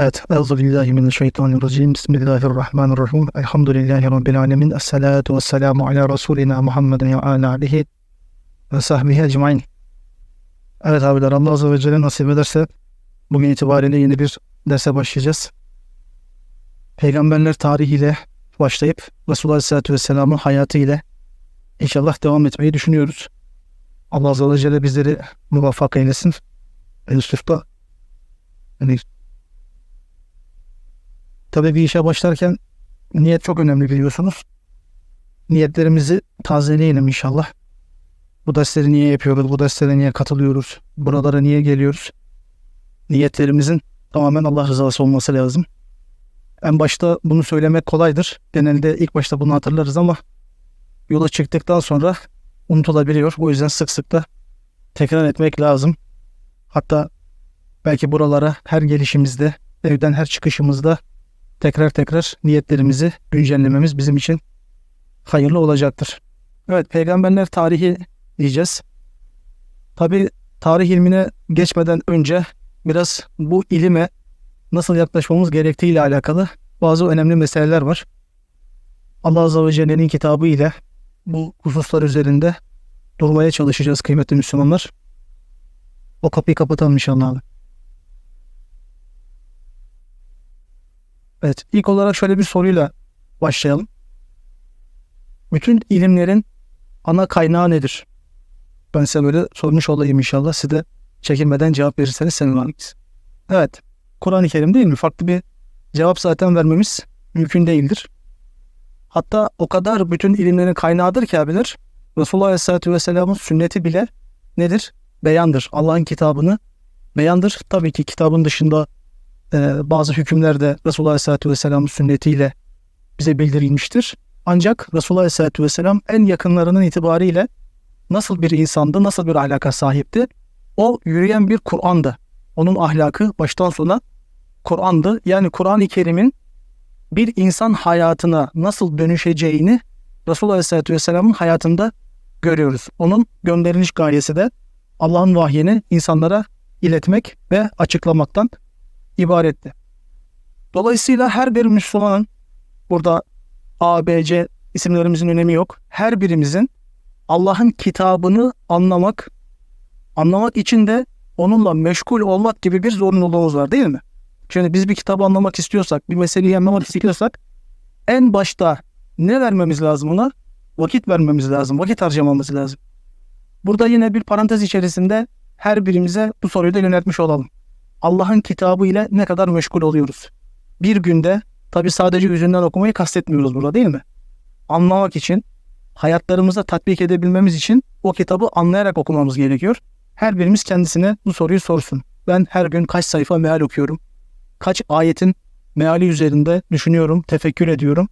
Evet. Euzu billahi mineşşeytanirracim. Bismillahirrahmanirrahim. Elhamdülillahi rabbil alamin. Essalatu vesselamu ala rasulina Muhammedin ve ala alihi ve sahbihi ecmaîn. Evet abiler Allah azze ve celle nasip ederse bugün itibariyle yeni bir derse başlayacağız. Peygamberler tarihiyle başlayıp Resulullah Aleyhisselatü Vesselam'ın hayatı ile inşallah devam etmeyi düşünüyoruz. Allah azze ve celle bizleri muvaffak eylesin. Yusuf'ta yani Tabii bir işe başlarken niyet çok önemli biliyorsunuz. Niyetlerimizi tazeleyelim inşallah. Bu dersleri niye yapıyoruz? Bu derslere niye katılıyoruz? Buralara niye geliyoruz? Niyetlerimizin tamamen Allah rızası olması lazım. En başta bunu söylemek kolaydır. Genelde ilk başta bunu hatırlarız ama yola çıktıktan sonra unutulabiliyor. O yüzden sık sık da tekrar etmek lazım. Hatta belki buralara her gelişimizde, evden her çıkışımızda tekrar tekrar niyetlerimizi güncellememiz bizim için hayırlı olacaktır. Evet peygamberler tarihi diyeceğiz. Tabi tarih ilmine geçmeden önce biraz bu ilime nasıl yaklaşmamız gerektiği ile alakalı bazı önemli meseleler var. Allah Azze ve Celle'nin kitabı ile bu hususlar üzerinde durmaya çalışacağız kıymetli Müslümanlar. O kapıyı kapatalım inşallah Evet, ilk olarak şöyle bir soruyla başlayalım. Bütün ilimlerin ana kaynağı nedir? Ben size böyle sormuş olayım inşallah. Siz de çekinmeden cevap verirseniz seviniriz. Evet, Kur'an-ı Kerim değil mi? Farklı bir cevap zaten vermemiz mümkün değildir. Hatta o kadar bütün ilimlerin kaynağıdır ki abiler, Resulullah Aleyhisselatü Vesselam'ın sünneti bile nedir? Beyandır. Allah'ın kitabını beyandır. Tabii ki kitabın dışında e, bazı hükümler de Resulullah Aleyhisselatü Vesselam'ın sünnetiyle bize bildirilmiştir. Ancak Resulullah Aleyhisselatü Vesselam en yakınlarının itibariyle nasıl bir insandı, nasıl bir ahlaka sahipti? O yürüyen bir Kur'an'dı. Onun ahlakı baştan sona Kur'an'dı. Yani Kur'an-ı Kerim'in bir insan hayatına nasıl dönüşeceğini Resulullah Aleyhisselatü Vesselam'ın hayatında görüyoruz. Onun gönderiliş gayesi de Allah'ın vahyini insanlara iletmek ve açıklamaktan ibaretti. Dolayısıyla her bir Müslümanın burada A, B, C isimlerimizin önemi yok. Her birimizin Allah'ın kitabını anlamak, anlamak için de onunla meşgul olmak gibi bir zorunluluğumuz var değil mi? Şimdi biz bir kitabı anlamak istiyorsak, bir meseleyi anlamak istiyorsak en başta ne vermemiz lazım ona? Vakit vermemiz lazım, vakit harcamamız lazım. Burada yine bir parantez içerisinde her birimize bu soruyu da yöneltmiş olalım. Allah'ın kitabı ile ne kadar meşgul oluyoruz? Bir günde tabi sadece yüzünden okumayı kastetmiyoruz burada değil mi? Anlamak için, hayatlarımıza tatbik edebilmemiz için o kitabı anlayarak okumamız gerekiyor. Her birimiz kendisine bu soruyu sorsun. Ben her gün kaç sayfa meal okuyorum? Kaç ayetin meali üzerinde düşünüyorum, tefekkür ediyorum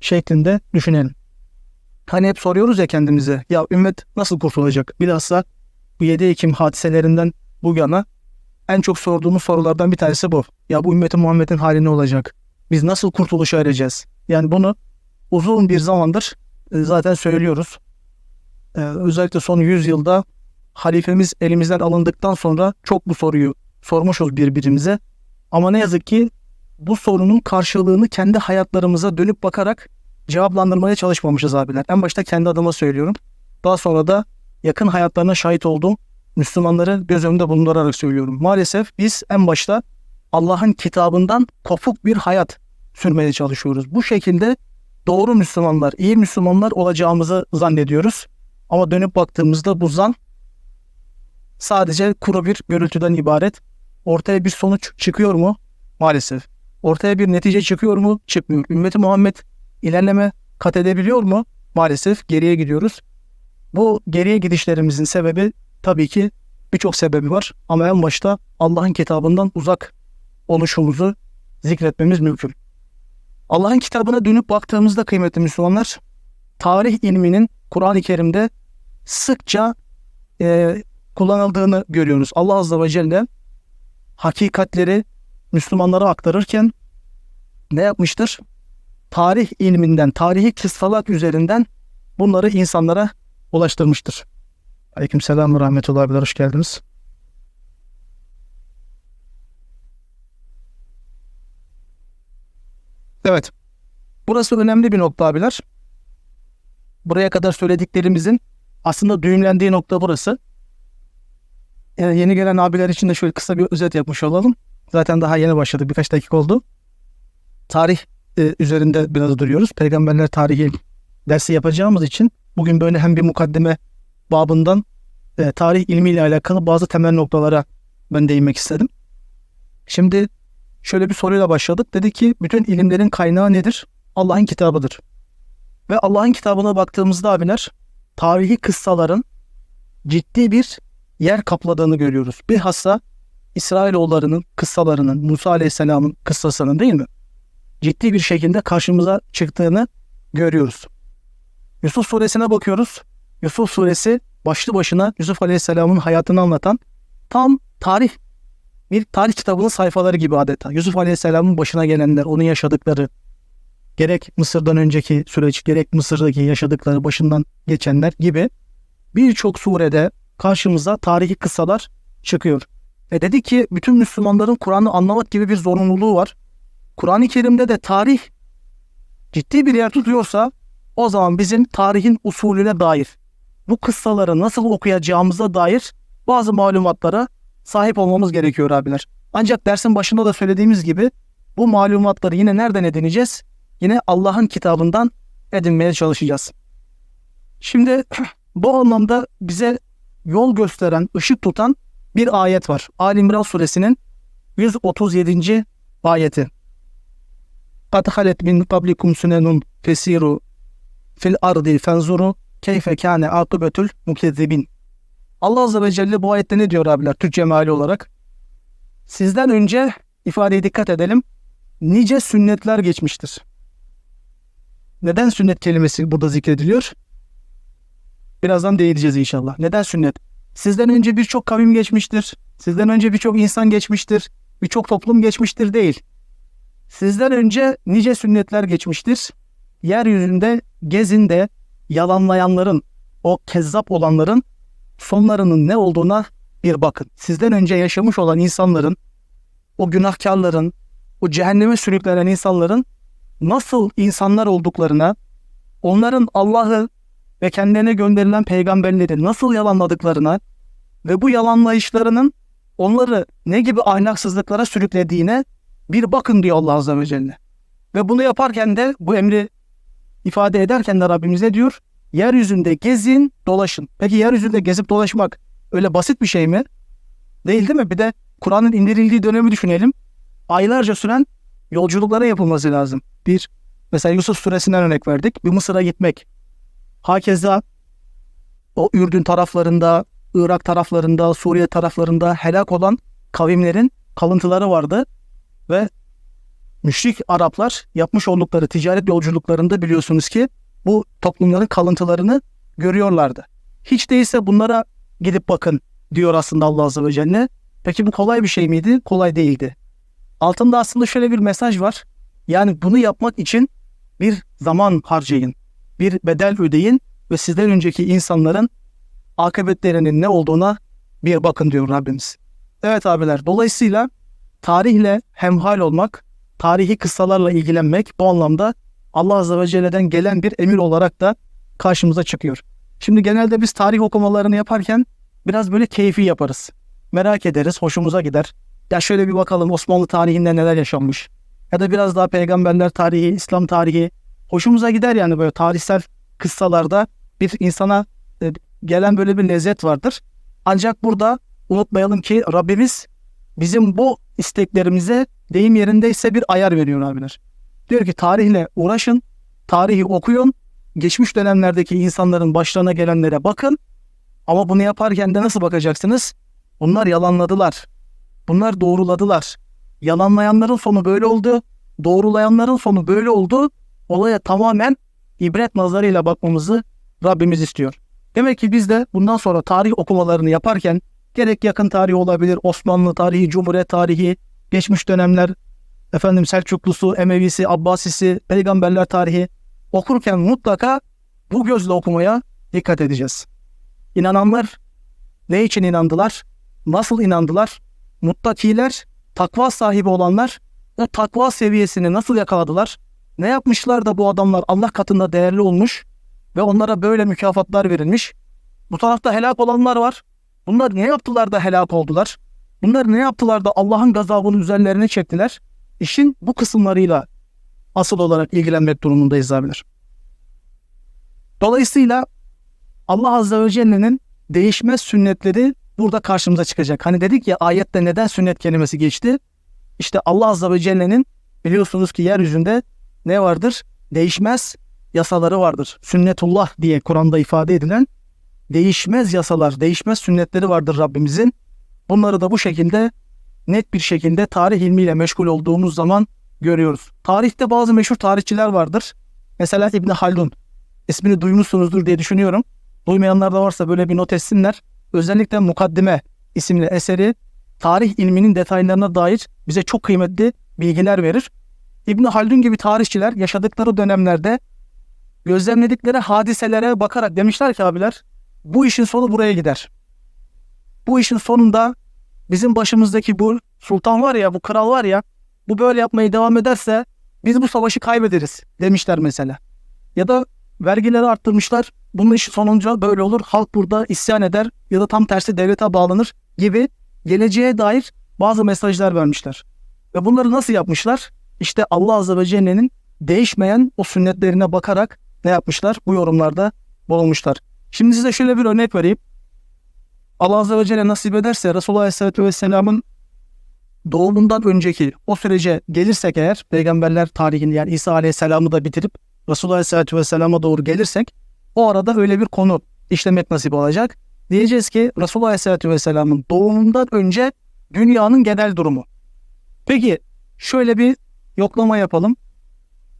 şeklinde düşünelim. Hani hep soruyoruz ya kendimize ya ümmet nasıl kurtulacak? Bilhassa bu 7 Ekim hadiselerinden bu yana en çok sorduğumuz sorulardan bir tanesi bu. Ya bu ümmetin Muhammed'in hali ne olacak? Biz nasıl kurtuluşa ereceğiz? Yani bunu uzun bir zamandır e, zaten söylüyoruz. Ee, özellikle son 100 yılda halifemiz elimizden alındıktan sonra çok bu soruyu sormuşuz birbirimize. Ama ne yazık ki bu sorunun karşılığını kendi hayatlarımıza dönüp bakarak cevaplandırmaya çalışmamışız abiler. En başta kendi adıma söylüyorum. Daha sonra da yakın hayatlarına şahit olduğum Müslümanları göz önünde bulundurarak söylüyorum. Maalesef biz en başta Allah'ın kitabından kopuk bir hayat sürmeye çalışıyoruz. Bu şekilde doğru Müslümanlar, iyi Müslümanlar olacağımızı zannediyoruz. Ama dönüp baktığımızda bu zan sadece kuru bir görüntüden ibaret. Ortaya bir sonuç çıkıyor mu? Maalesef. Ortaya bir netice çıkıyor mu? Çıkmıyor. Ümmeti Muhammed ilerleme kat edebiliyor mu? Maalesef geriye gidiyoruz. Bu geriye gidişlerimizin sebebi Tabii ki birçok sebebi var ama en başta Allah'ın kitabından uzak oluşumuzu zikretmemiz mümkün. Allah'ın kitabına dönüp baktığımızda kıymetli Müslümanlar, tarih ilminin Kur'an-ı Kerim'de sıkça e, kullanıldığını görüyoruz. Allah Azze ve Celle hakikatleri Müslümanlara aktarırken ne yapmıştır? Tarih ilminden, tarihi kıssalar üzerinden bunları insanlara ulaştırmıştır. Aleyküm selam ve rahmetullah abiler hoş geldiniz. Evet. Burası önemli bir nokta abiler. Buraya kadar söylediklerimizin aslında düğümlendiği nokta burası. Yani yeni gelen abiler için de şöyle kısa bir özet yapmış olalım. Zaten daha yeni başladı. Birkaç dakika oldu. Tarih e, üzerinde biraz duruyoruz. Peygamberler tarihi dersi yapacağımız için bugün böyle hem bir mukaddime babından e, tarih ilmiyle alakalı bazı temel noktalara ben değinmek istedim. Şimdi şöyle bir soruyla başladık. Dedi ki bütün ilimlerin kaynağı nedir? Allah'ın kitabıdır. Ve Allah'ın kitabına baktığımızda abiler tarihi kıssaların ciddi bir yer kapladığını görüyoruz. Bilhassa İsrailoğullarının kıssalarının, Musa Aleyhisselam'ın kıssasının değil mi? Ciddi bir şekilde karşımıza çıktığını görüyoruz. Yusuf suresine bakıyoruz. Yusuf suresi başlı başına Yusuf Aleyhisselam'ın hayatını anlatan tam tarih bir tarih kitabının sayfaları gibi adeta. Yusuf Aleyhisselam'ın başına gelenler, onun yaşadıkları, gerek Mısır'dan önceki süreç, gerek Mısır'daki yaşadıkları, başından geçenler gibi birçok surede karşımıza tarihi kıssalar çıkıyor. Ve dedi ki bütün Müslümanların Kur'an'ı anlamak gibi bir zorunluluğu var. Kur'an-ı Kerim'de de tarih ciddi bir yer tutuyorsa o zaman bizim tarihin usulüne dair bu kıssaları nasıl okuyacağımıza dair bazı malumatlara sahip olmamız gerekiyor abiler. Ancak dersin başında da söylediğimiz gibi bu malumatları yine nereden edineceğiz? Yine Allah'ın kitabından edinmeye çalışacağız. Şimdi bu anlamda bize yol gösteren, ışık tutan bir ayet var. Ali İmran suresinin 137. ayeti. Kad halet min kablikum sunenun fesiru fil ardi fenzuru keyfe kâne akıbetül mukezzibin. Allah Azze ve Celle bu ayette ne diyor abiler Türkçe meali olarak? Sizden önce ifadeye dikkat edelim. Nice sünnetler geçmiştir. Neden sünnet kelimesi burada zikrediliyor? Birazdan değineceğiz inşallah. Neden sünnet? Sizden önce birçok kavim geçmiştir. Sizden önce birçok insan geçmiştir. Birçok toplum geçmiştir değil. Sizden önce nice sünnetler geçmiştir. Yeryüzünde gezin de yalanlayanların, o kezzap olanların sonlarının ne olduğuna bir bakın. Sizden önce yaşamış olan insanların, o günahkarların, o cehenneme sürüklenen insanların nasıl insanlar olduklarına, onların Allah'ı ve kendilerine gönderilen peygamberleri nasıl yalanladıklarına ve bu yalanlayışlarının onları ne gibi ahlaksızlıklara sürüklediğine bir bakın diyor Allah Azze ve Celle. Ve bunu yaparken de bu emri ifade ederken de Rabbimiz ne diyor? Yeryüzünde gezin, dolaşın. Peki yeryüzünde gezip dolaşmak öyle basit bir şey mi? Değil değil mi? Bir de Kur'an'ın indirildiği dönemi düşünelim. Aylarca süren yolculuklara yapılması lazım. Bir, mesela Yusuf suresinden örnek verdik. Bir Mısır'a gitmek. Hakeza o Ürdün taraflarında, Irak taraflarında, Suriye taraflarında helak olan kavimlerin kalıntıları vardı. Ve müşrik Araplar yapmış oldukları ticaret yolculuklarında biliyorsunuz ki bu toplumların kalıntılarını görüyorlardı. Hiç değilse bunlara gidip bakın diyor aslında Allah Azze ve Celle. Peki bu kolay bir şey miydi? Kolay değildi. Altında aslında şöyle bir mesaj var. Yani bunu yapmak için bir zaman harcayın. Bir bedel ödeyin ve sizden önceki insanların akıbetlerinin ne olduğuna bir bakın diyor Rabbimiz. Evet abiler dolayısıyla tarihle hemhal olmak, tarihi kıssalarla ilgilenmek bu anlamda Allah Azze ve Celle'den gelen bir emir olarak da karşımıza çıkıyor. Şimdi genelde biz tarih okumalarını yaparken biraz böyle keyfi yaparız. Merak ederiz, hoşumuza gider. Ya şöyle bir bakalım Osmanlı tarihinde neler yaşanmış. Ya da biraz daha peygamberler tarihi, İslam tarihi. Hoşumuza gider yani böyle tarihsel kıssalarda bir insana e, gelen böyle bir lezzet vardır. Ancak burada unutmayalım ki Rabbimiz bizim bu isteklerimize deyim yerindeyse bir ayar veriyor abiler. Diyor ki tarihle uğraşın, tarihi okuyun, geçmiş dönemlerdeki insanların başlarına gelenlere bakın. Ama bunu yaparken de nasıl bakacaksınız? Bunlar yalanladılar. Bunlar doğruladılar. Yalanlayanların sonu böyle oldu. Doğrulayanların sonu böyle oldu. Olaya tamamen ibret nazarıyla bakmamızı Rabbimiz istiyor. Demek ki biz de bundan sonra tarih okumalarını yaparken gerek yakın tarih olabilir, Osmanlı tarihi, Cumhuriyet tarihi, geçmiş dönemler, efendim Selçuklusu, Emevisi, Abbasisi, peygamberler tarihi okurken mutlaka bu gözle okumaya dikkat edeceğiz. İnananlar ne için inandılar? Nasıl inandılar? Muttakiler, takva sahibi olanlar o takva seviyesini nasıl yakaladılar? Ne yapmışlar da bu adamlar Allah katında değerli olmuş ve onlara böyle mükafatlar verilmiş. Bu tarafta helak olanlar var. Bunlar ne yaptılar da helak oldular? Bunlar ne yaptılar da Allah'ın gazabını üzerlerine çektiler? İşin bu kısımlarıyla asıl olarak ilgilenmek durumundayız abiler. Dolayısıyla Allah Azze ve Celle'nin değişmez sünnetleri burada karşımıza çıkacak. Hani dedik ya ayette neden sünnet kelimesi geçti? İşte Allah Azze ve Celle'nin biliyorsunuz ki yeryüzünde ne vardır? Değişmez yasaları vardır. Sünnetullah diye Kur'an'da ifade edilen değişmez yasalar, değişmez sünnetleri vardır Rabbimizin. Bunları da bu şekilde net bir şekilde tarih ilmiyle meşgul olduğumuz zaman görüyoruz. Tarihte bazı meşhur tarihçiler vardır. Mesela İbn Haldun. İsmini duymuşsunuzdur diye düşünüyorum. Duymayanlar da varsa böyle bir not etsinler. Özellikle Mukaddime isimli eseri tarih ilminin detaylarına dair bize çok kıymetli bilgiler verir. İbn Haldun gibi tarihçiler yaşadıkları dönemlerde gözlemledikleri hadiselere bakarak demişler ki abiler bu işin sonu buraya gider. Bu işin sonunda bizim başımızdaki bu sultan var ya bu kral var ya bu böyle yapmaya devam ederse biz bu savaşı kaybederiz demişler mesela. Ya da vergileri arttırmışlar. Bunun işi sonunca böyle olur. Halk burada isyan eder ya da tam tersi devlete bağlanır gibi geleceğe dair bazı mesajlar vermişler. Ve bunları nasıl yapmışlar? İşte Allah Azze ve Celle'nin değişmeyen o sünnetlerine bakarak ne yapmışlar? Bu yorumlarda bulunmuşlar. Şimdi size şöyle bir örnek vereyim. Allah Azze ve Celle nasip ederse Resulullah Aleyhisselatü Vesselam'ın doğumundan önceki o sürece gelirsek eğer peygamberler tarihini yani İsa Aleyhisselam'ı da bitirip Resulullah Aleyhisselatü Vesselam'a doğru gelirsek o arada öyle bir konu işlemek nasip olacak. Diyeceğiz ki Resulullah Aleyhisselatü Vesselam'ın doğumundan önce dünyanın genel durumu. Peki şöyle bir yoklama yapalım.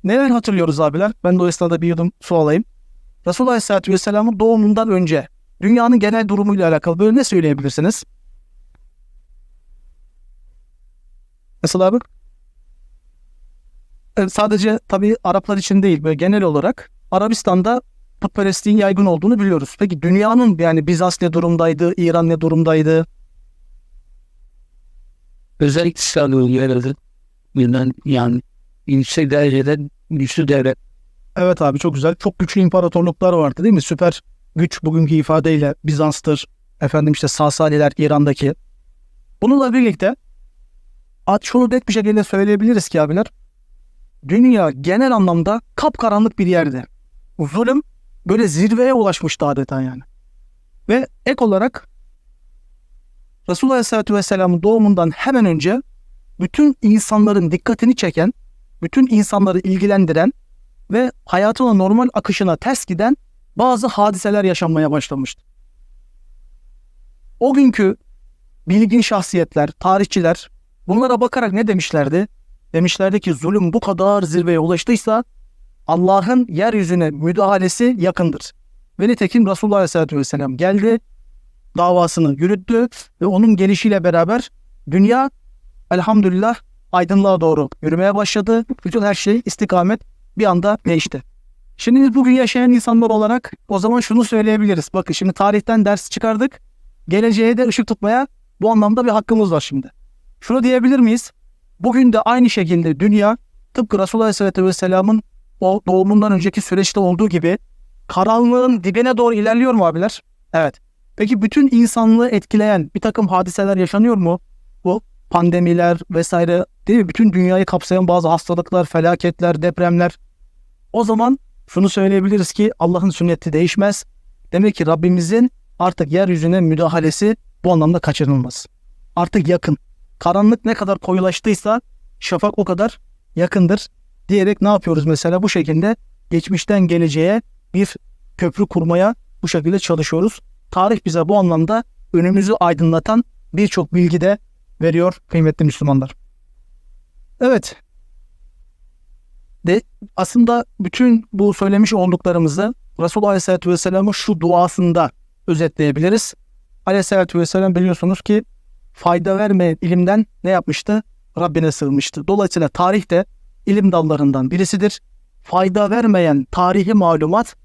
Neler hatırlıyoruz abiler? Ben de o esnada bir yudum su alayım. Resulullah Aleyhisselatü Vesselam'ın doğumundan önce dünyanın genel durumuyla alakalı böyle ne söyleyebilirsiniz? Nasıl abi? Sadece tabii Araplar için değil böyle genel olarak Arabistan'da putperestliğin yaygın olduğunu biliyoruz. Peki dünyanın yani Bizans ne durumdaydı, İran ne durumdaydı? özellikle İsrail birden yani yüksek derecede güçlü devlet. Evet abi çok güzel. Çok güçlü imparatorluklar vardı değil mi? Süper güç bugünkü ifadeyle Bizans'tır. Efendim işte Sasaniler İran'daki. Bununla birlikte at şunu net bir şekilde söyleyebiliriz ki abiler. Dünya genel anlamda kapkaranlık bir yerde. Zulüm böyle zirveye ulaşmıştı adeta yani. Ve ek olarak Resulullah Aleyhisselatü Vesselam'ın doğumundan hemen önce bütün insanların dikkatini çeken, bütün insanları ilgilendiren ve hayatına normal akışına ters giden bazı hadiseler yaşanmaya başlamıştı. O günkü bilgin şahsiyetler, tarihçiler bunlara bakarak ne demişlerdi? Demişlerdi ki zulüm bu kadar zirveye ulaştıysa Allah'ın yeryüzüne müdahalesi yakındır. Ve nitekim Resulullah Aleyhisselatü Vesselam geldi, davasını yürüttü ve onun gelişiyle beraber dünya elhamdülillah aydınlığa doğru yürümeye başladı. Bütün her şey istikamet bir anda değişti. Şimdi biz bugün yaşayan insanlar olarak o zaman şunu söyleyebiliriz. Bakın şimdi tarihten ders çıkardık. Geleceğe de ışık tutmaya bu anlamda bir hakkımız var şimdi. Şunu diyebilir miyiz? Bugün de aynı şekilde dünya tıpkı Resulullah Aleyhisselatü Vesselam'ın o doğumundan önceki süreçte olduğu gibi karanlığın dibine doğru ilerliyor mu abiler? Evet. Peki bütün insanlığı etkileyen bir takım hadiseler yaşanıyor mu? Bu pandemiler vesaire değil mi? Bütün dünyayı kapsayan bazı hastalıklar, felaketler, depremler. O zaman şunu söyleyebiliriz ki Allah'ın sünneti değişmez. Demek ki Rabbimizin artık yeryüzüne müdahalesi bu anlamda kaçınılmaz. Artık yakın. Karanlık ne kadar koyulaştıysa şafak o kadar yakındır diyerek ne yapıyoruz mesela bu şekilde geçmişten geleceğe bir köprü kurmaya bu şekilde çalışıyoruz. Tarih bize bu anlamda önümüzü aydınlatan birçok bilgi de veriyor kıymetli Müslümanlar. Evet. De aslında bütün bu söylemiş olduklarımızı Resulullah Aleyhisselatü Vesselam'ın şu duasında özetleyebiliriz. Aleyhisselatü Vesselam biliyorsunuz ki fayda vermeyen ilimden ne yapmıştı? Rabbine sığınmıştı. Dolayısıyla tarih de ilim dallarından birisidir. Fayda vermeyen tarihi malumat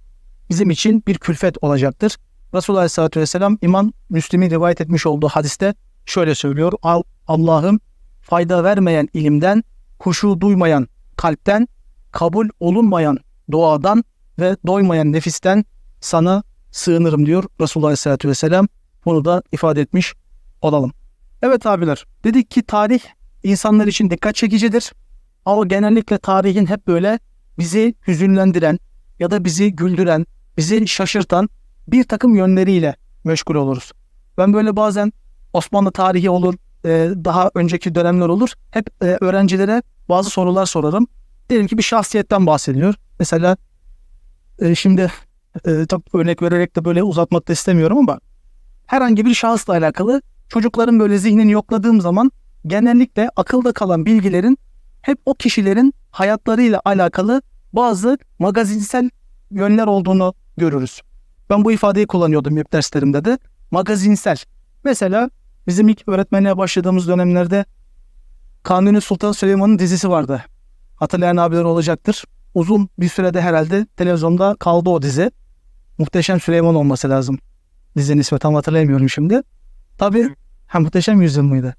bizim için bir külfet olacaktır. Resulullah Aleyhisselatü Vesselam İmam Müslim'in rivayet etmiş olduğu hadiste şöyle söylüyor. Allah'ım fayda vermeyen ilimden, huşu duymayan kalpten kabul olunmayan doğadan ve doymayan nefisten sana sığınırım diyor Resulullah Aleyhisselatü Vesselam. Bunu da ifade etmiş olalım. Evet abiler dedik ki tarih insanlar için dikkat çekicidir. Ama genellikle tarihin hep böyle bizi hüzünlendiren ya da bizi güldüren, bizi şaşırtan bir takım yönleriyle meşgul oluruz. Ben böyle bazen Osmanlı tarihi olur, e, daha önceki dönemler olur. Hep e, öğrencilere bazı sorular sorarım. Diyelim ki bir şahsiyetten bahsediyor. Mesela e, şimdi e, örnek vererek de böyle uzatmak da istemiyorum ama herhangi bir şahısla alakalı çocukların böyle zihnini yokladığım zaman genellikle akılda kalan bilgilerin hep o kişilerin hayatlarıyla alakalı bazı magazinsel yönler olduğunu görürüz. Ben bu ifadeyi kullanıyordum hep derslerimde de. Magazinsel. Mesela bizim ilk öğretmenliğe başladığımız dönemlerde Kanuni Sultan Süleyman'ın dizisi vardı. Hatırlayan abiler olacaktır. Uzun bir sürede herhalde televizyonda kaldı o dizi. Muhteşem Süleyman olması lazım. Dizinin ismi tam hatırlayamıyorum şimdi. Tabii ha, Muhteşem Yüzyıl mıydı?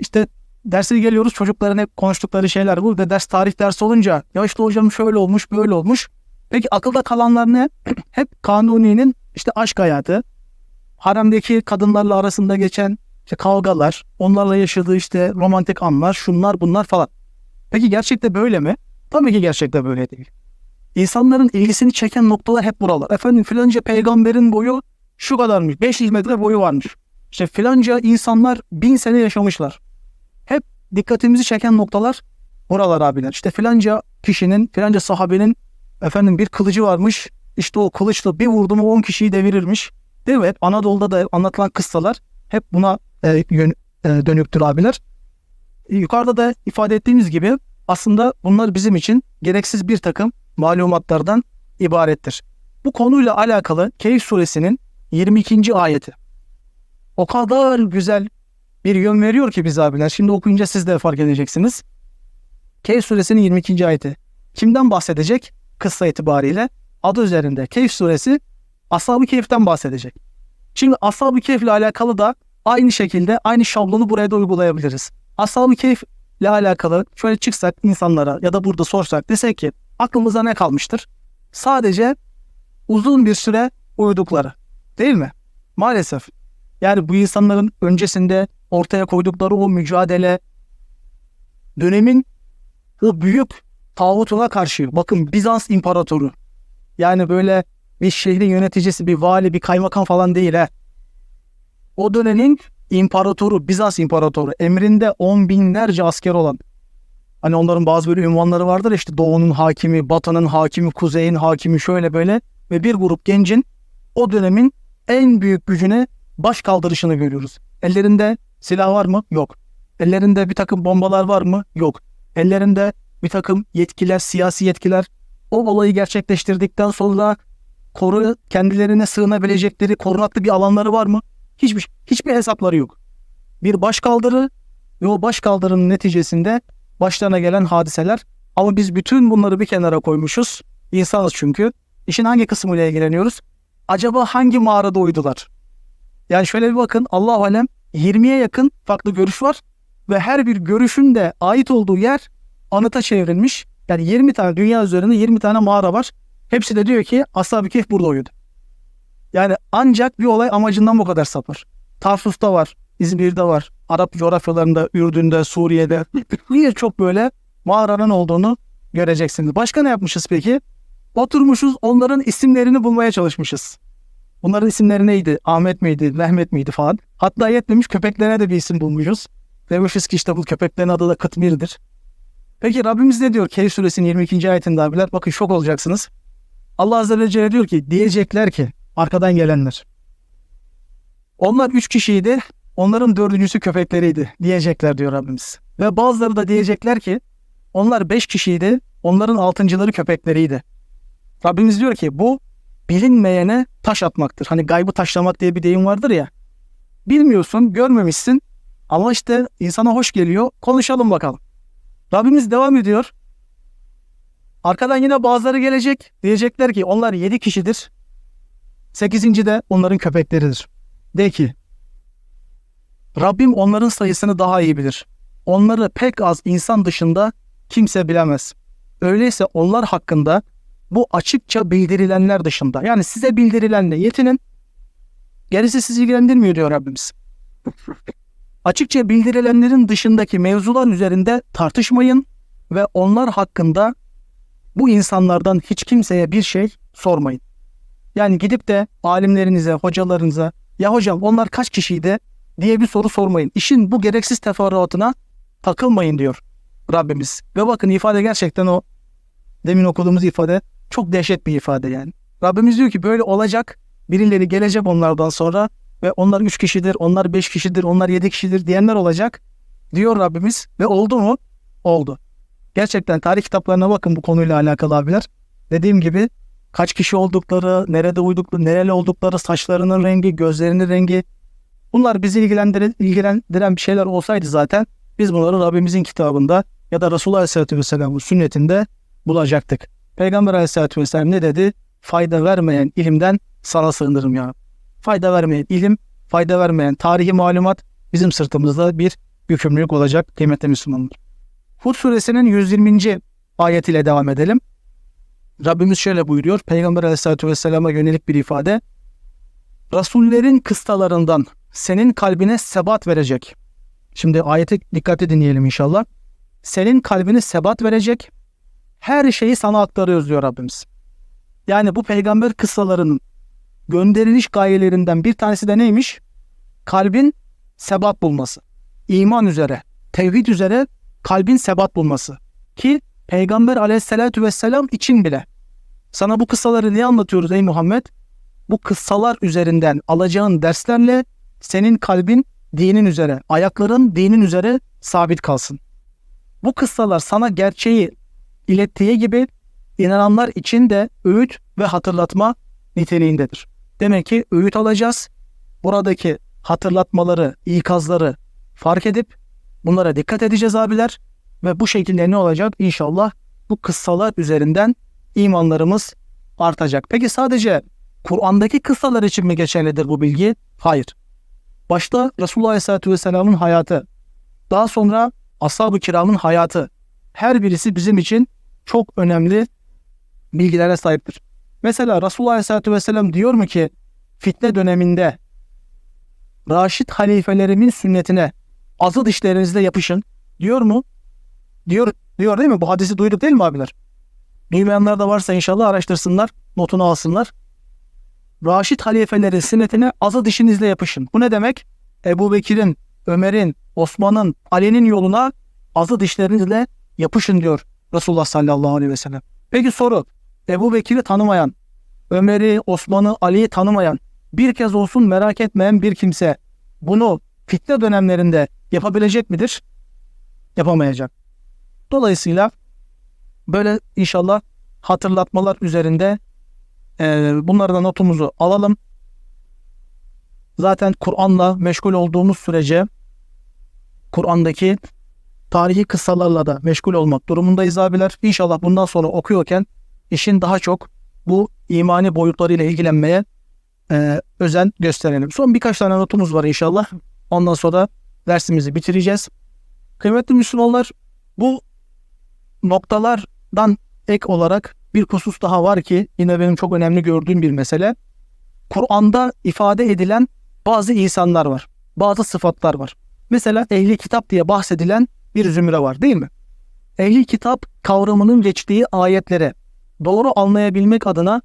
İşte derse geliyoruz çocukların hep konuştukları şeyler bu. Ve ders tarih dersi olunca ya işte hocam şöyle olmuş böyle olmuş. Peki akılda kalanlar ne? hep Kanuni'nin işte aşk hayatı, haremdeki kadınlarla arasında geçen işte kavgalar, onlarla yaşadığı işte romantik anlar, şunlar bunlar falan. Peki gerçekte böyle mi? Tabii ki gerçekte böyle değil. İnsanların ilgisini çeken noktalar hep buralar. Efendim filanca peygamberin boyu şu kadarmış. 500 metre boyu varmış. İşte filanca insanlar bin sene yaşamışlar. Hep dikkatimizi çeken noktalar buralar abiler. İşte filanca kişinin, filanca sahabenin efendim bir kılıcı varmış. İşte o kılıçla bir vurdu mu 10 kişiyi devirirmiş. Değil mi? Hep Anadolu'da da anlatılan kıssalar hep buna e, yön, e, dönüktür abiler. Yukarıda da ifade ettiğimiz gibi aslında bunlar bizim için gereksiz bir takım malumatlardan ibarettir. Bu konuyla alakalı Keyif suresinin 22. ayeti. O kadar güzel bir yön veriyor ki biz abiler. Şimdi okuyunca siz de fark edeceksiniz. Keyif suresinin 22. ayeti. Kimden bahsedecek? Kıssa itibariyle. Adı üzerinde. Keyif suresi Ashab-ı Keyif'ten bahsedecek. Şimdi Ashab-ı Keyif alakalı da aynı şekilde aynı şablonu buraya da uygulayabiliriz. Ashab-ı Keyif ile alakalı şöyle çıksak insanlara ya da burada sorsak desek ki aklımıza ne kalmıştır? Sadece uzun bir süre uyudukları. Değil mi? Maalesef. Yani bu insanların öncesinde ortaya koydukları o mücadele dönemin o büyük tağutuna karşı bakın Bizans imparatoru yani böyle bir şehrin yöneticisi bir vali bir kaymakam falan değil ha. O dönemin imparatoru Bizans imparatoru emrinde on binlerce asker olan hani onların bazı böyle ünvanları vardır işte doğunun hakimi, batının hakimi, kuzeyin hakimi şöyle böyle ve bir grup gencin o dönemin en büyük gücüne baş kaldırışını görüyoruz. Ellerinde silah var mı? Yok. Ellerinde bir takım bombalar var mı? Yok. Ellerinde bir takım yetkiler, siyasi yetkiler o olayı gerçekleştirdikten sonra koru kendilerine sığınabilecekleri korunaklı bir alanları var mı? Hiçbir hiçbir hesapları yok. Bir baş kaldırı ve o baş kaldırının neticesinde başlarına gelen hadiseler ama biz bütün bunları bir kenara koymuşuz. İnsanız çünkü. İşin hangi kısmıyla ilgileniyoruz? Acaba hangi mağarada uydular? Yani şöyle bir bakın Allah alem 20'ye yakın farklı görüş var ve her bir görüşün de ait olduğu yer anıta çevrilmiş. Yani 20 tane dünya üzerinde 20 tane mağara var. Hepsi de diyor ki Ashab-ı Kehf burada uyudu. Yani ancak bir olay amacından bu kadar sapar. Tarsus'ta var, İzmir'de var, Arap coğrafyalarında, Ürdün'de, Suriye'de birçok böyle mağaranın olduğunu göreceksiniz. Başka ne yapmışız peki? Oturmuşuz onların isimlerini bulmaya çalışmışız. Bunların isimleri neydi? Ahmet miydi? Mehmet miydi falan. Hatta yetmemiş köpeklerine de bir isim bulmuşuz. Demişiz ki işte bu köpeklerin adı da Kıtmir'dir. Peki Rabbimiz ne diyor? Kehf suresinin 22. ayetinde abiler. Bakın şok olacaksınız. Allah Azze ve Celle diyor ki diyecekler ki arkadan gelenler. Onlar üç kişiydi. Onların dördüncüsü köpekleriydi diyecekler diyor Rabbimiz. Ve bazıları da diyecekler ki onlar beş kişiydi. Onların altıncıları köpekleriydi. Rabbimiz diyor ki bu bilinmeyene taş atmaktır. Hani gaybı taşlamak diye bir deyim vardır ya. Bilmiyorsun, görmemişsin ama işte insana hoş geliyor. Konuşalım bakalım. Rabbimiz devam ediyor. Arkadan yine bazıları gelecek. Diyecekler ki onlar yedi kişidir. Sekizinci de onların köpekleridir. De ki Rabbim onların sayısını daha iyi bilir. Onları pek az insan dışında kimse bilemez. Öyleyse onlar hakkında bu açıkça bildirilenler dışında yani size bildirilenle yetinin gerisi sizi ilgilendirmiyor diyor Rabbimiz. Açıkça bildirilenlerin dışındaki mevzular üzerinde tartışmayın ve onlar hakkında bu insanlardan hiç kimseye bir şey sormayın. Yani gidip de alimlerinize, hocalarınıza ya hocam onlar kaç kişiydi diye bir soru sormayın. İşin bu gereksiz teferruatına takılmayın diyor Rabbimiz. Ve bakın ifade gerçekten o demin okuduğumuz ifade çok dehşet bir ifade yani. Rabbimiz diyor ki böyle olacak. Birileri gelecek onlardan sonra ve onlar üç kişidir, onlar beş kişidir, onlar yedi kişidir diyenler olacak diyor Rabbimiz. Ve oldu mu? Oldu. Gerçekten tarih kitaplarına bakın bu konuyla alakalı abiler. Dediğim gibi kaç kişi oldukları, nerede uydukları, nereli oldukları, saçlarının rengi, gözlerinin rengi. Bunlar bizi ilgilendiren, ilgilendiren bir şeyler olsaydı zaten biz bunları Rabbimizin kitabında ya da Resulullah Aleyhisselatü Vesselam'ın sünnetinde bulacaktık. Peygamber Aleyhisselatü Vesselam ne dedi? Fayda vermeyen ilimden sana sığınırım ya. Fayda vermeyen ilim, fayda vermeyen tarihi malumat bizim sırtımızda bir yükümlülük olacak kıymetli Müslümanlar. Hud suresinin 120. ayetiyle devam edelim. Rabbimiz şöyle buyuruyor. Peygamber Aleyhisselatü Vesselam'a yönelik bir ifade. Rasullerin kıstalarından senin kalbine sebat verecek. Şimdi ayeti dikkatli dinleyelim inşallah. Senin kalbine sebat verecek. Her şeyi sana aktarıyoruz diyor Rabbimiz. Yani bu peygamber kıssalarının gönderiliş gayelerinden bir tanesi de neymiş? Kalbin sebat bulması. İman üzere, tevhid üzere kalbin sebat bulması. Ki Peygamber aleyhissalatü vesselam için bile. Sana bu kıssaları niye anlatıyoruz ey Muhammed? Bu kıssalar üzerinden alacağın derslerle senin kalbin dinin üzere, ayakların dinin üzere sabit kalsın. Bu kıssalar sana gerçeği ilettiği gibi inananlar için de öğüt ve hatırlatma niteliğindedir. Demek ki öğüt alacağız. Buradaki hatırlatmaları, ikazları fark edip bunlara dikkat edeceğiz abiler. Ve bu şekilde ne olacak? İnşallah bu kıssalar üzerinden imanlarımız artacak. Peki sadece Kur'an'daki kıssalar için mi geçerlidir bu bilgi? Hayır. Başta Resulullah Aleyhisselatü Vesselam'ın hayatı, daha sonra Ashab-ı Kiram'ın hayatı, her birisi bizim için çok önemli bilgilere sahiptir. Mesela Resulullah Aleyhisselatü Vesselam diyor mu ki fitne döneminde Raşid halifelerimin sünnetine azı dişlerinizle yapışın diyor mu? Diyor, diyor değil mi? Bu hadisi duyduk değil mi abiler? Duymayanlar da varsa inşallah araştırsınlar, notunu alsınlar. Raşid halifelerin sünnetine azı dişinizle yapışın. Bu ne demek? Ebu Bekir'in, Ömer'in, Osman'ın, Ali'nin yoluna azı dişlerinizle yapışın diyor Resulullah sallallahu aleyhi ve sellem. Peki soru, Ebu Bekir'i tanımayan, Ömer'i, Osman'ı, Ali'yi tanımayan, bir kez olsun merak etmeyen bir kimse bunu fitne dönemlerinde yapabilecek midir? Yapamayacak. Dolayısıyla böyle inşallah hatırlatmalar üzerinde e, bunları da notumuzu alalım. Zaten Kur'an'la meşgul olduğumuz sürece Kur'an'daki tarihi kıssalarla da meşgul olmak durumundayız abiler. İnşallah bundan sonra okuyorken işin daha çok bu imani boyutlarıyla ilgilenmeye e, özen gösterelim. Son birkaç tane notumuz var inşallah. Ondan sonra dersimizi bitireceğiz. Kıymetli Müslümanlar bu noktalardan ek olarak bir husus daha var ki yine benim çok önemli gördüğüm bir mesele. Kur'an'da ifade edilen bazı insanlar var. Bazı sıfatlar var. Mesela ehli kitap diye bahsedilen bir zümre var değil mi? Ehli kitap kavramının geçtiği ayetlere doğru anlayabilmek adına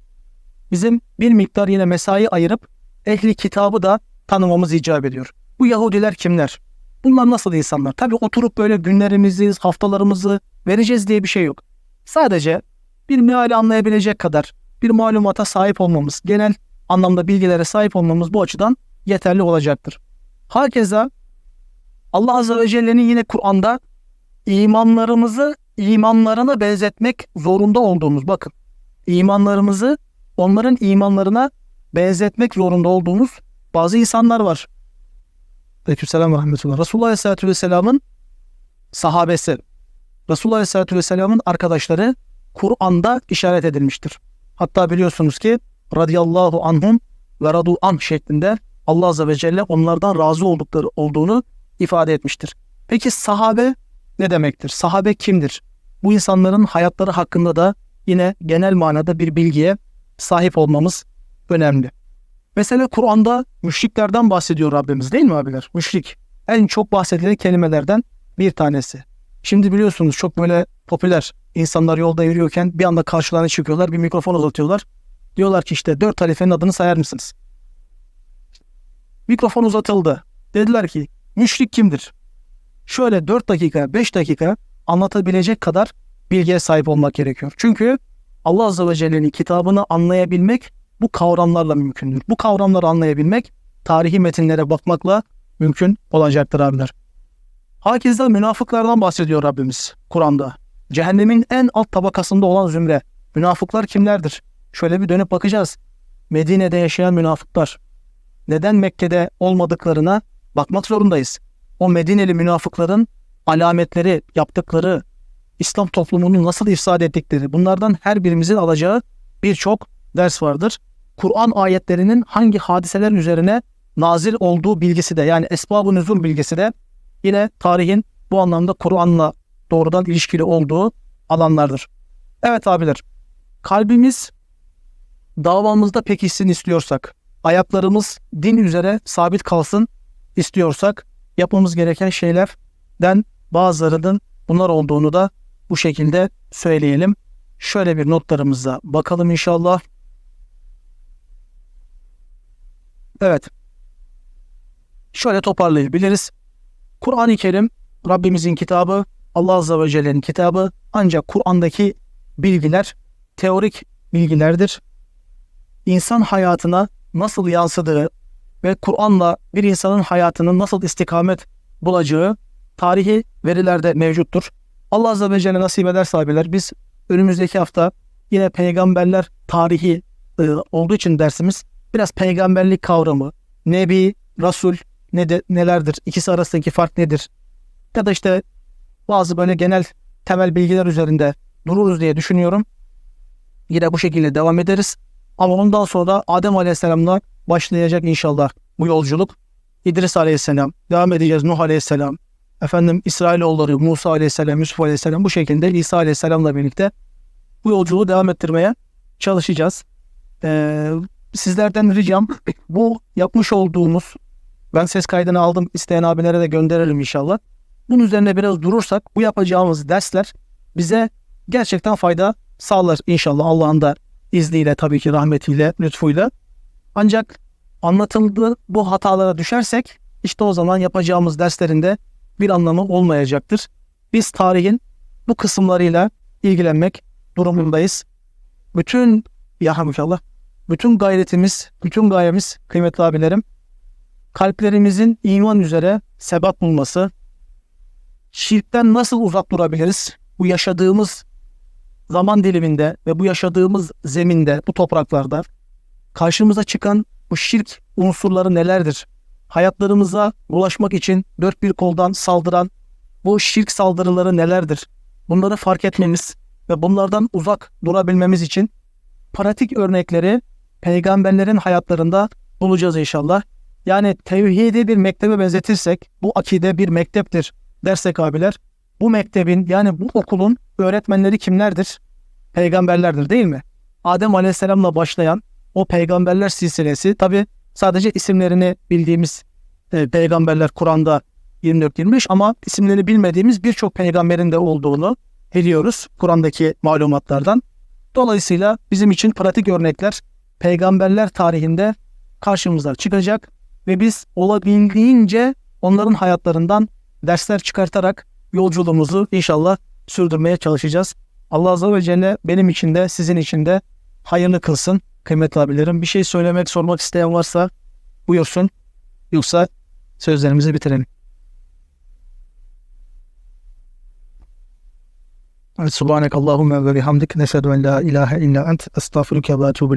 bizim bir miktar yine mesai ayırıp ehli kitabı da tanımamız icap ediyor. Bu Yahudiler kimler? Bunlar nasıl insanlar? Tabii oturup böyle günlerimizi, haftalarımızı vereceğiz diye bir şey yok. Sadece bir meali anlayabilecek kadar bir malumata sahip olmamız, genel anlamda bilgilere sahip olmamız bu açıdan yeterli olacaktır. Hakeza Allah Azze ve Celle'nin yine Kur'an'da imanlarımızı imanlarına benzetmek zorunda olduğumuz bakın. imanlarımızı onların imanlarına benzetmek zorunda olduğumuz bazı insanlar var. Aleykümselam ve rahmetullah. Resulullah Aleyhisselatü Vesselam'ın sahabesi, Resulullah Aleyhisselatü Vesselam'ın arkadaşları Kur'an'da işaret edilmiştir. Hatta biliyorsunuz ki radıyallahu anhum ve radu an şeklinde Allah Azze ve Celle onlardan razı oldukları olduğunu ifade etmiştir. Peki sahabe ne demektir? Sahabe kimdir? bu insanların hayatları hakkında da yine genel manada bir bilgiye sahip olmamız önemli. Mesela Kur'an'da müşriklerden bahsediyor Rabbimiz değil mi abiler? Müşrik en çok bahsedilen kelimelerden bir tanesi. Şimdi biliyorsunuz çok böyle popüler insanlar yolda yürüyorken bir anda karşılarına çıkıyorlar bir mikrofon uzatıyorlar. Diyorlar ki işte dört halifenin adını sayar mısınız? Mikrofon uzatıldı. Dediler ki müşrik kimdir? Şöyle 4 dakika 5 dakika anlatabilecek kadar bilgiye sahip olmak gerekiyor. Çünkü Allah Azze ve Celle'nin kitabını anlayabilmek bu kavramlarla mümkündür. Bu kavramları anlayabilmek tarihi metinlere bakmakla mümkün olacaktır abiler. Hakeza münafıklardan bahsediyor Rabbimiz Kur'an'da. Cehennemin en alt tabakasında olan zümre. Münafıklar kimlerdir? Şöyle bir dönüp bakacağız. Medine'de yaşayan münafıklar. Neden Mekke'de olmadıklarına bakmak zorundayız. O Medineli münafıkların alametleri, yaptıkları, İslam toplumunu nasıl ifsad ettikleri bunlardan her birimizin alacağı birçok ders vardır. Kur'an ayetlerinin hangi hadiseler üzerine nazil olduğu bilgisi de yani esbab-ı nüzul bilgisi de yine tarihin bu anlamda Kur'an'la doğrudan ilişkili olduğu alanlardır. Evet abiler, kalbimiz davamızda pekişsin istiyorsak, ayaklarımız din üzere sabit kalsın istiyorsak yapmamız gereken şeylerden bazılarının bunlar olduğunu da bu şekilde söyleyelim. Şöyle bir notlarımıza bakalım inşallah. Evet. Şöyle toparlayabiliriz. Kur'an-ı Kerim Rabbimizin kitabı, Allah Azze ve Celle'nin kitabı ancak Kur'an'daki bilgiler teorik bilgilerdir. İnsan hayatına nasıl yansıdığı ve Kur'an'la bir insanın hayatının nasıl istikamet bulacağı tarihi verilerde mevcuttur. Allah Azze ve Celle nasip ederse abiler biz önümüzdeki hafta yine peygamberler tarihi e, olduğu için dersimiz biraz peygamberlik kavramı, nebi, rasul ne de, nelerdir, ikisi arasındaki fark nedir? Ya da işte bazı böyle genel temel bilgiler üzerinde dururuz diye düşünüyorum. Yine bu şekilde devam ederiz. Ama ondan sonra Adem Aleyhisselam'la başlayacak inşallah bu yolculuk. İdris Aleyhisselam, devam edeceğiz Nuh Aleyhisselam, efendim İsrailoğulları Musa Aleyhisselam, Yusuf Aleyhisselam bu şekilde İsa Aleyhisselam'la birlikte bu yolculuğu devam ettirmeye çalışacağız. Ee, sizlerden ricam bu yapmış olduğumuz ben ses kaydını aldım isteyen abilere de gönderelim inşallah. Bunun üzerine biraz durursak bu yapacağımız dersler bize gerçekten fayda sağlar inşallah Allah'ın da izniyle tabii ki rahmetiyle, lütfuyla. Ancak anlatıldığı bu hatalara düşersek işte o zaman yapacağımız derslerinde bir anlamı olmayacaktır. Biz tarihin bu kısımlarıyla ilgilenmek durumundayız. Bütün ya inşallah bütün gayretimiz, bütün gayemiz kıymetli abilerim kalplerimizin iman üzere sebat bulması, şirkten nasıl uzak durabiliriz? Bu yaşadığımız zaman diliminde ve bu yaşadığımız zeminde, bu topraklarda karşımıza çıkan bu şirk unsurları nelerdir? Hayatlarımıza ulaşmak için dört bir koldan saldıran bu şirk saldırıları nelerdir? Bunları fark etmemiz ve bunlardan uzak durabilmemiz için pratik örnekleri peygamberlerin hayatlarında bulacağız inşallah. Yani tevhidi bir mektebe benzetirsek bu akide bir mekteptir dersek abiler bu mektebin yani bu okulun öğretmenleri kimlerdir? Peygamberlerdir değil mi? Adem Aleyhisselam'la başlayan o peygamberler silsilesi tabi sadece isimlerini bildiğimiz e, peygamberler Kur'an'da 24-25 ama isimlerini bilmediğimiz birçok peygamberin de olduğunu biliyoruz Kur'an'daki malumatlardan. Dolayısıyla bizim için pratik örnekler peygamberler tarihinde karşımıza çıkacak ve biz olabildiğince onların hayatlarından dersler çıkartarak yolculuğumuzu inşallah sürdürmeye çalışacağız. Allah Azze ve Celle benim için de sizin için de hayırlı kılsın kıymetli abilerim. Bir şey söylemek, sormak isteyen varsa buyursun. Yoksa sözlerimizi bitirelim. Subhanek Allahümme ve bihamdik neşhedü en la ilahe illa ent estağfiruke ve etûbü